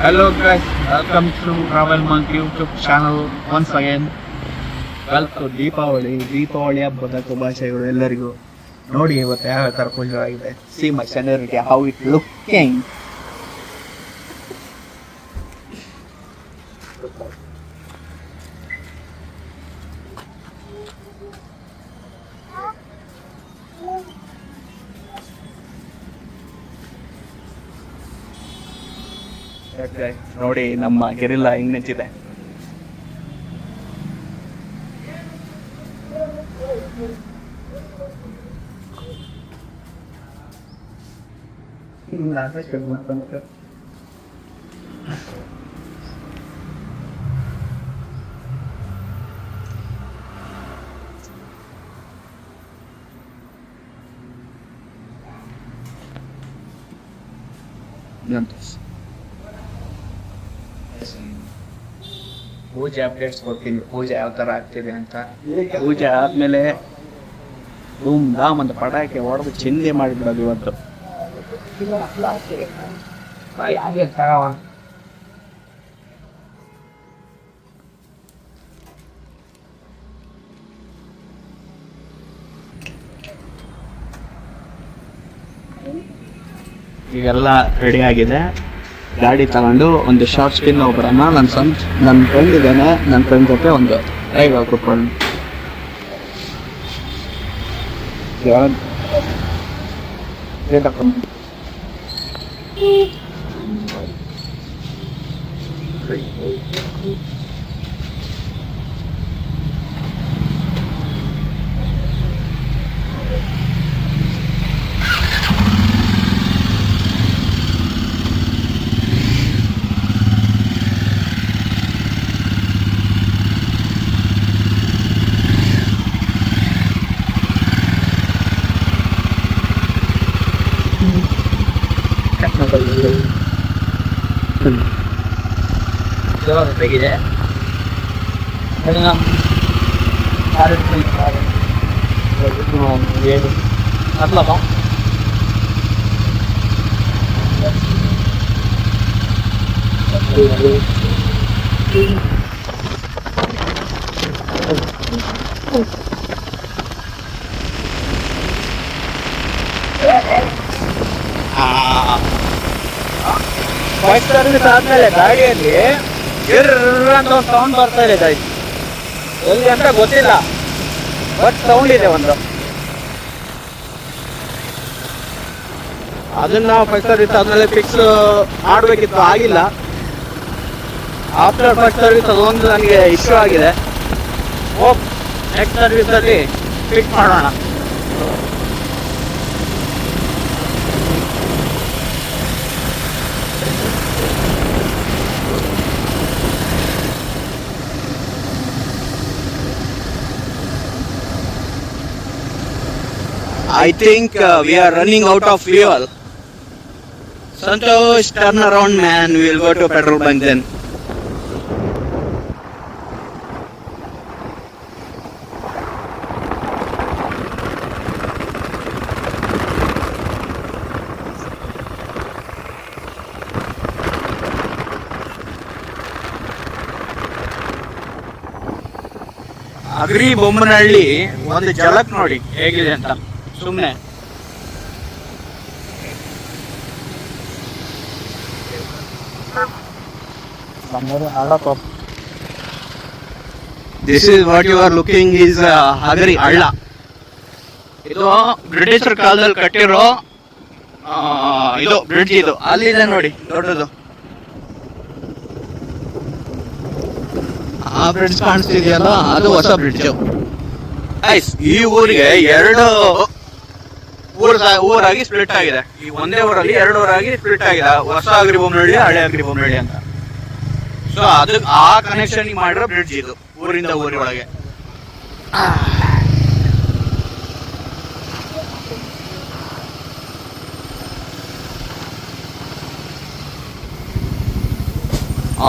Hello guys, welcome to Travel Monk YouTube channel once again. Welcome Deepavali Deepavali ಹಬ್ಬದ ಶುಭಾಶಯಗಳು ಎಲ್ಲರಿಗೂ. ನೋಡಿ ಇವತ್ತು ಯಾವ ಥರ ಆಗಿದೆ ಸಿ ಮೈ ಸೆನರಿಗೆ ಹೌ ಇಟ್ ಲುಕಿಂಗ್ ನೋಡಿ ನಮ್ಮ ಗೆರಿಲ್ಲ ಹೆಂಗ್ ನಿಂತಿದೆ ಪೂಜೆ ಅಪ್ಡೇಟ್ಸ್ ಕೊಡ್ತೀನಿ. ಪೂಜೆ ಯಾವ ತರ ಆಗ್ತಿದೆ ಅಂತ. ಪೂಜೆ ಆದ್ಮೇಲೆ ಧೂಮ್ ಧಾಮ್ ಅಂತ ಪಟಾಕಿ ಹೊಡೆದು ಚಿಂದೆ ಮಾಡಿಬಿಡೋದು ಇವತ್ತು. ಈಗೆಲ್ಲ ರೆಡಿ ಆಗಿದೆ. ಗಾಡಿ ತಗೊಂಡು ಒಂದು ಶಾರ್ಟ್ ಸ್ಪಿನ್ ಹೋಗ್ಬರೋಣ ನನ್ನ ಸ್ವಂತ ನನ್ನ ಫ್ರೆಂಡ್ ಇದ್ದಾನೆ ನನ್ನ ಫ್ರೆಂಡ್ ಜೊತೆ ಒಂದು ಡ್ರೈವ್ ಹಾಕ್ಬಿಟ್ಕೊಂಡು ತೆಗಿದೆ ಅಲ್ಲಪ್ಪ ಫೈವ್ Service ಆದ್ಮೇಲೆ ಗಾಡಿಯಲ್ಲಿ ಅಂತ ಒಂದು ಸೌಂಡ್ ಬರ್ತಾ ಇದೆ ಗಾಡಿ ಎಲ್ಲಿ ಅಂತ ಗೊತ್ತಿಲ್ಲ. ಬಟ್ ಸೌಂಡ್ ಇದೆ ಒಂದು. ಅದನ್ನ ಫೈವ್ ಸರ್ವಿಸ್ ಆದ್ಮೇಲೆ ಫಿಕ್ಸ್ ಮಾಡಬೇಕಿತ್ತು, ಆಗಿಲ್ಲ. ಆಫ್ಟರ್ ಫಸ್ಟ್ ಸರ್ವಿಸ್ ಅದೊಂದು ನನಗೆ ಇಶ್ಯೂ ಆಗಿದೆ. ಹೋಪ್ ನೆಕ್ಸ್ಟ್ ಸರ್ವಿಸಲ್ಲಿ ಫಿಕ್ಸ್ ಮಾಡೋಣ. I think uh, we are running out of fuel. Santosh, turn around, man. We will go to a petrol bank then. Agri Bommanahalli ಒಂದು ಜಲಕ್ ನೋಡಿ ಹೇಗಿದೆ ಅಂತ ಸುಮ್ಮನೆ this is what you are looking is Hagari ಹಳ್ಳ ಇದು ಬ್ರಿಟಿಷರ್ ಕಾಲದಲ್ಲಿ ಕಟ್ಟಿರೋ ಇದು ಬ್ರಿಡ್ಜ್ ಇದು. ಅಲ್ಲಿದೆ ನೋಡಿ, ದೊಡ್ಡದು. ಆ ಬ್ರಿಡ್ಜ್ ಕಾಣಿಸ್ತಿದೆಯಲ್ಲ, ಅದು ಹೊಸ ಬ್ರಿಡ್ಜ್. ಐಸ್ ಈ ಊರಿಗೆ ಎರಡು ಊರಾಗಿ ಸ್ಪ್ಲಿಟ್ ಆಗಿದೆ. ಈ ಒಂದೇ ಊರಲ್ಲಿ ಎರಡು ಊರಾಗಿ ಸ್ಪ್ಲಿಟ್ ಆಗಿದೆ. ಹೊಸ ಅಗ್ರಿ ಬೊಮ್ಮನಹಳ್ಳಿ ಹಳೆ ಅಗ್ರಿ ಬೊಮ್ಮನಹಳ್ಳಿ ಅಂತ. ಸೊ ಅದ ಆ ಕನೆಕ್ಷನ್ ಮಾಡಿರೋ ಬ್ರಿಡ್ಜ್ ಇದು ಊರಿಂದ ಊರೊಳಗೆ.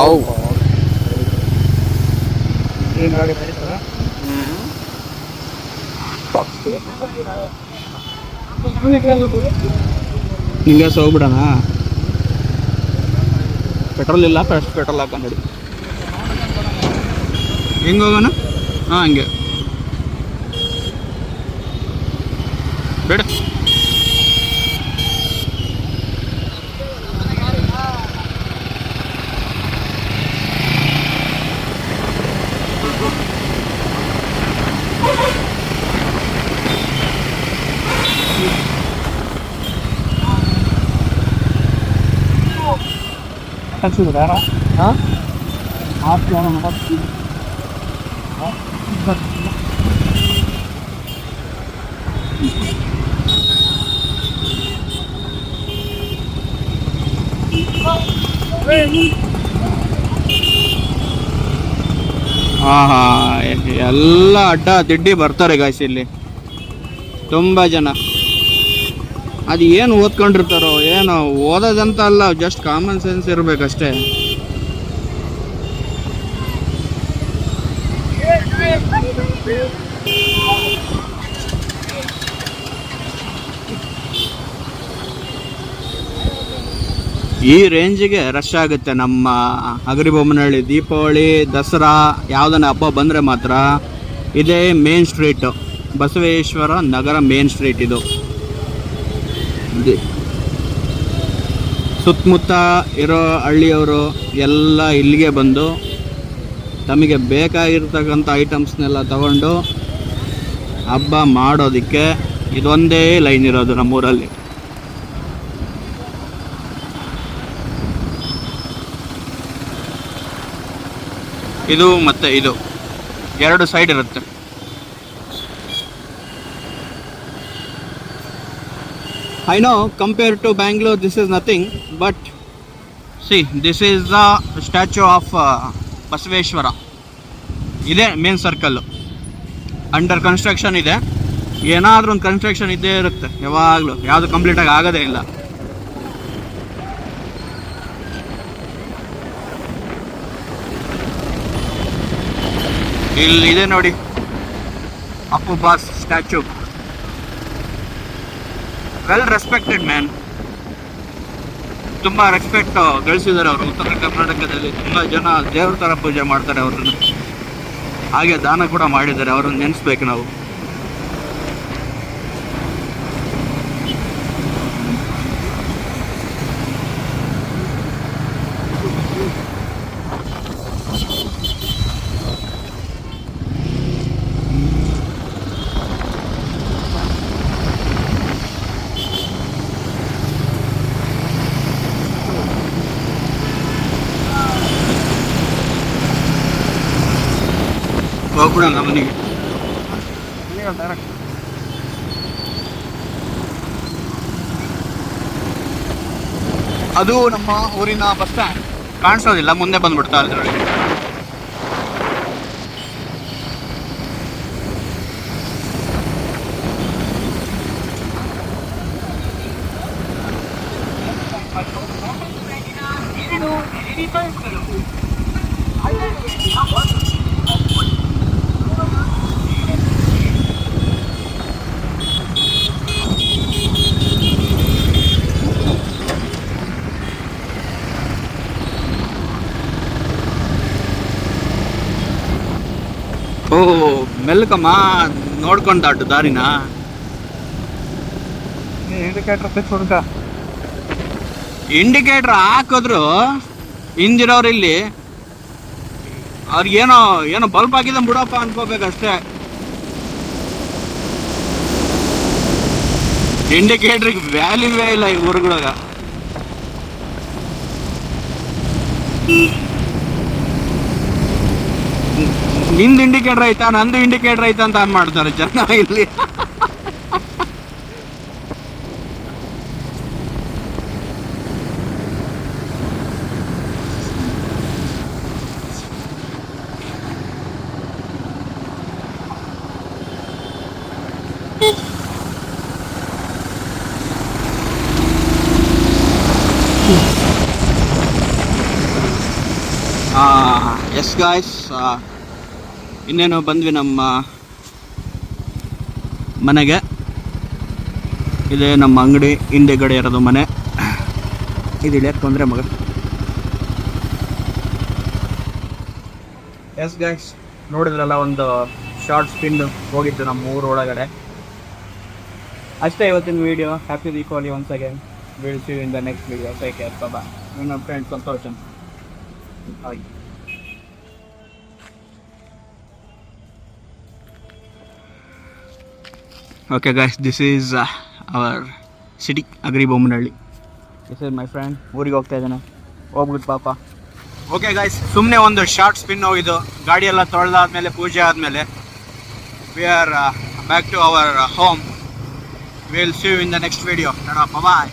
ಅವು. ಹಿಂಗೆ ಹೋಗ್ಬಿಡೋಣ. ಪೆಟ್ರೋಲ್ ಇಲ್ಲ ಫಸ್ಟ್ ಪೆಟ್ರೋಲ್ ಹಾಕೊಂಡು ಹೆಂಗೆ ಹೋಗೋಣ? ಹಾಂ ಹಂಗೆ. ಬೇಡ. ಹಾಂ ಹಾ ಹಾ ಎಲ್ಲ ಅಡ್ಡ ದಿಡ್ಡಿ ಬರ್ತಾರೆ ಗಾಯ್ಸ್ ಇಲ್ಲಿ. ತುಂಬಾ ಜನ. ಅದು ಏನು ಓದ್ಕೊಂಡಿರ್ತಾರೋ, ಏನು, ಓದೋದಂತ ಅಲ್ಲ ಜಸ್ಟ್ ಕಾಮನ್ ಸೆನ್ಸ್ ಇರಬೇಕಷ್ಟೇ. ಈ ರೇಂಜಿಗೆ ರಶ್ ಆಗುತ್ತೆ ನಮ್ಮ ಹಗರಿಬೊಮ್ಮನಹಳ್ಳಿ ದೀಪಾವಳಿ, ದಸರಾ ಯಾವುದನ್ನ ಹಬ್ಬ ಬಂದರೆ ಮಾತ್ರ ಇದೇ main street Basaveshwara Nagar main street ಇದು. ದಿ- ಸುತ್ತಮುತ್ತ ಇರೋ ಹಳ್ಳಿಯವರು ಎಲ್ಲ ಇಲ್ಲಿಗೆ ಬಂದು ತಮಗೆ ಬೇಕಾಗಿರ್ತಕ್ಕಂಥ ಐಟಮ್ಸ್ನೆಲ್ಲ ತಗೊಂಡು ಹಬ್ಬ ಮಾಡೋದಕ್ಕೆ ಇದೊಂದೇ ಲೈನ್ ಇರೋದು ನಮ್ಮೂರಲ್ಲಿ. ಇದು ಮತ್ತು ಇದು. ಎರಡು ಸೈಡ್ ಇರುತ್ತೆ. I know compare to Bangalore this is nothing but see this is the statue of Basaveshwara ಇದೆ ಮೇನ್ ಸರ್ಕಲ್ಲು ಅಂಡರ್ ಕನ್ಸ್ಟ್ರಕ್ಷನ್ ಇದೆ. ಏನಾದರೂ ಒಂದು ಕನ್ಸ್ಟ್ರಕ್ಷನ್ ಇದ್ದೇ ಇರುತ್ತೆ. ಯಾವಾಗಲೂ. ಯಾವುದು ಕಂಪ್ಲೀಟಾಗಿ ಆಗೋದೇ ಇಲ್ಲ. ಇಲ್ಲಿ ಇದೆ ನೋಡಿ. Appu boss statue well respected man ತುಂಬ ರೆಸ್ಪೆಕ್ಟ್ ಗಳಿಸಿದ್ದಾರೆ ಅವರು. ಉತ್ತರ ಕರ್ನಾಟಕದಲ್ಲಿ ತುಂಬ ಜನ ದೇವ್ರ ಥರ ಪೂಜೆ ಮಾಡ್ತಾರೆ ಅವ್ರನ್ನ. ಹಾಗೆ ದಾನ ಕೂಡ ಮಾಡಿದ್ದಾರೆ. ಅವ್ರನ್ನ ನೆನೆಸ್ಬೇಕು ನಾವು. ಹೋಗ್ಬಿಡೋಣ ಮನೆಗೆ ಅದು ನಮ್ಮ ಊರಿನ ಬಸ್ ಸ್ಟ್ಯಾಂಡ್ ಕಾಣಿಸೋದಿಲ್ಲ ಮುಂದೆ ಬಂದ್ಬಿಡ್ತಾ ಇದೆ ಓ ಮೆಲ್ಕಮ್ಮ ನೋಡ್ಕೊಂಡು ದಾಟು ದಾರಿನ. ಇಂಡಿಕೇಟರ್ ಫಿಕ್ಸ್ ಹುಡುಕ ಇಂಡಿಕೇಟರ್ ಹಾಕಿದ್ರು ಹಿಂದಿರೋರು ಇಲ್ಲಿ. ಅವ್ರಿಗೇನೋ ಏನೋ ಬಲ್ಬ್ ಹಾಕಿದ ಬಿಡಪ್ಪ ಅನ್ಕೋಬೇಕಷ್ಟೇ. ಇಂಡಿಕೇಟ್ರಿಗೆ ವ್ಯಾಲ್ಯೂವೇ ಇಲ್ಲ ಈ ಊರುಗಳಾಗ. ನಿಂದು ಇಂಡಿಕೇಟರ್ ಐತಾ ನಂದು ಇಂಡಿಕೇಟರ್ ಐತಾ ಅಂತ ಅನ್ ಮಾಡ್ತಾರೆ ಜನ ಇಲ್ಲಿ. ಎಸ್ ಗಾಯ್ಸ್ ಇನ್ನೇನು ಬಂದ್ವಿ ನಮ್ಮ ಮನೆಗೆ. ಇದೇ ನಮ್ಮ ಅಂಗಡಿ, ಹಿಂದೆ ಹಿಂದೆಗಡೆ ಇರೋದು ಮನೆ. ಇದು ಇಳಿಯಕ್ಕೆ ತೊಂದರೆ ಮಗ. ಎಸ್ ಗೈಸ್ ನೋಡಿದ್ರಲ್ಲ, ಒಂದು ಶಾರ್ಟ್ ಸ್ಪಿನ್ ಹೋಗಿತ್ತು ನಮ್ಮ ಊರ ಒಳಗಡೆ. ಅಷ್ಟೇ ಇವತ್ತಿನ video happy Deepavali once again ಬೀಳ್ತೀವಿ ಇಂದ ನೆಕ್ಸ್ಟ್ ವೀಡಿಯೋ ಟೇಕ್ ಕೇರ್ ಬಾಬಾ ನನ್ನ ಫ್ರೆಂಡ್ ಸಂತೋಷನ್ ಆಯ್ತು okay guys this is our city Agri Bommanahalli this is my friend ಊರಿಗೆ ಹೋಗ್ತಾ ಇದ್ದಾನೆ. ಹೋಗ್ಬಿಟ್ಟು ಪಾಪ. ಓಕೆ ಗೈಸ್ ಸುಮ್ಮನೆ ಒಂದು ಶಾರ್ಟ್ ಸ್ಪಿನ್ ಹೋಗಿದ್ದು ಗಾಡಿ ಎಲ್ಲ ತೊಳೆದಾದ್ಮೇಲೆ ಪೂಜೆ ಆದಮೇಲೆ we are back to our home will see in the next video bye